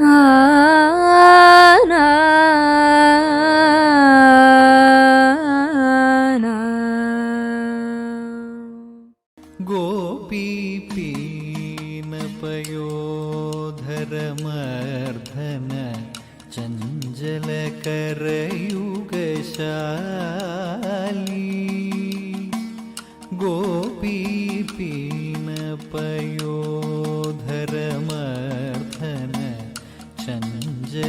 啊。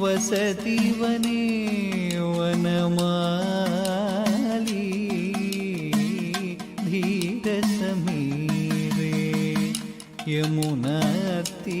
വസതി വനേ വനമാലി ധീരസമീരേ യമുനത്തീ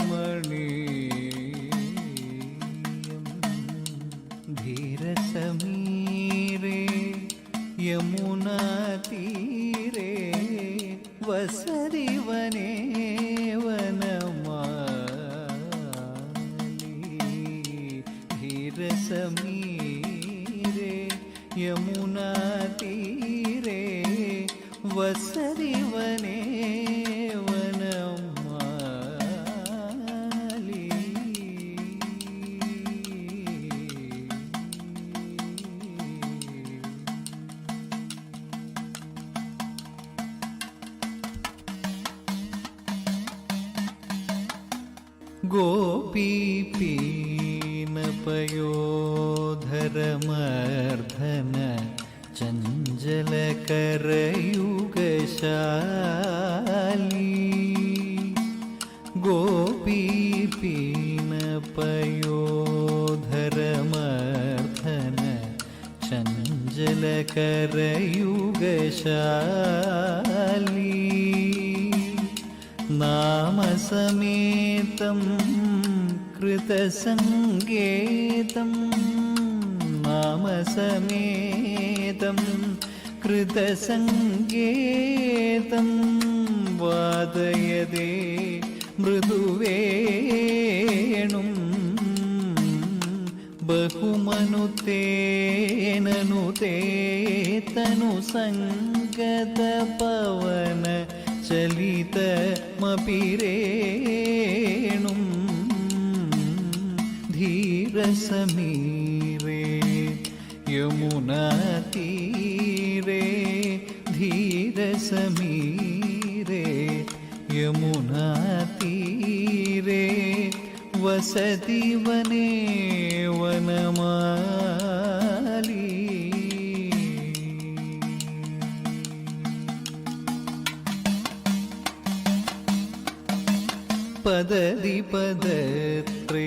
समीरे यमुना तीरे वसरि वने गोपी पी പയോധരമർദ്ധന ചഞ്ചലകരയുഗശാലി. ഗോപീപീണ പയോധരമർദ്ധന ചഞ്ചലകരയുഗശാലി. നാമസമേതം नामसमेतं कृतसङ्गेतं नामसमेतं कृतसङ्गेतं वादयदे मृदुवेणुं बहुमनुतेननुते तनुसङ्गतपवन चलितमपि रेणुं धीरसमीरे यमुनातीरे धीरसमीरे यमुनातीरे वसति वने वनमाली पदति पदत्रे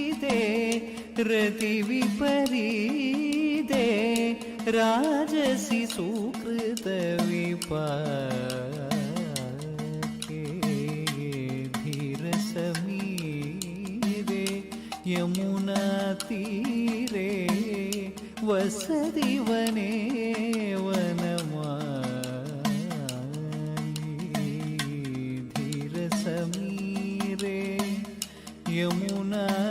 दे रति विपरीते राजसी सुकृत विपाके यमुना तीरे वसति वने वनमा यमुना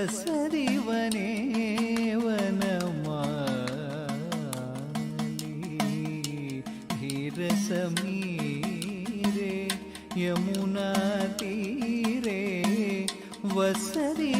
ಬಸರಿವನೇ समीरे यमुना तीरे वसरी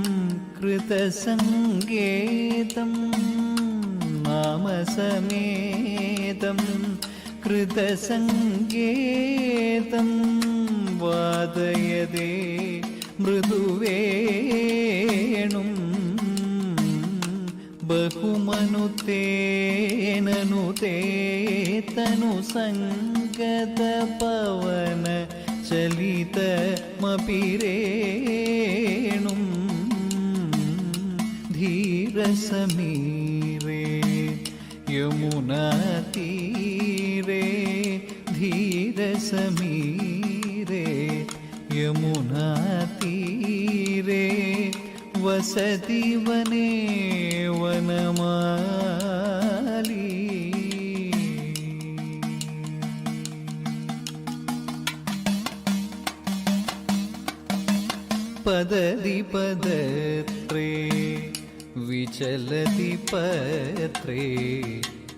कृतसङ्गेतं नामसमेतं कृतसङ्गेतं वादयदे मृदुवेणुं बहुमनुतेननुते तनुसङ्गतपवन चलितमपि रेणुं धीरसमीरे यमुनातीरे धीरसमीरे यमुनातीरे वसति वने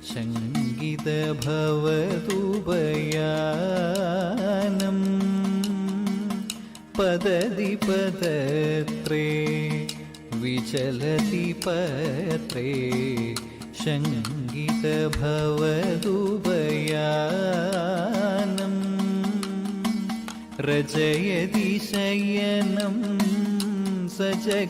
ശങ്കിതഭവതുപയാനം പദതി പദത്രേ വിചലതി പത്രേ ശങ്കിതഭവതുപയാനം രചയതി ശയനം സചകിതനയനം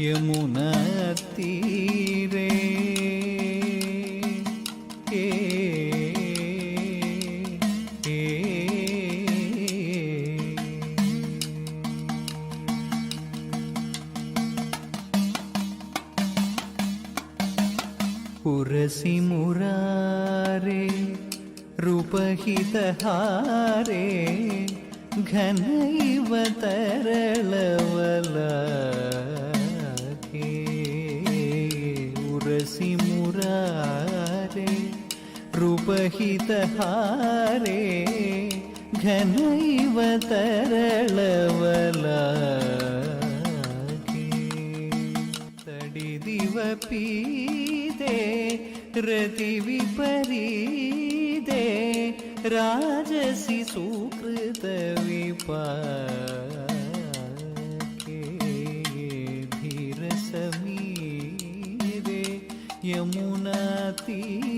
യമുനീരേ പുരസിമുരാരേ രൂപഹിതഹാരേ ഘന हारे घनैव तरळवलागे तडिदिव पीदे रति विपरीदे राजसी सुकृत विपे धीर विपाके यमुना ती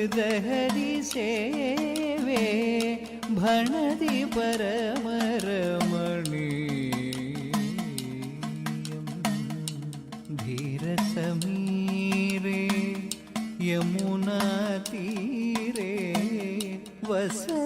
कृतहरिसेवे भणति परमरमणीयम् धीरसमीरे यमुनातीरे वसति वने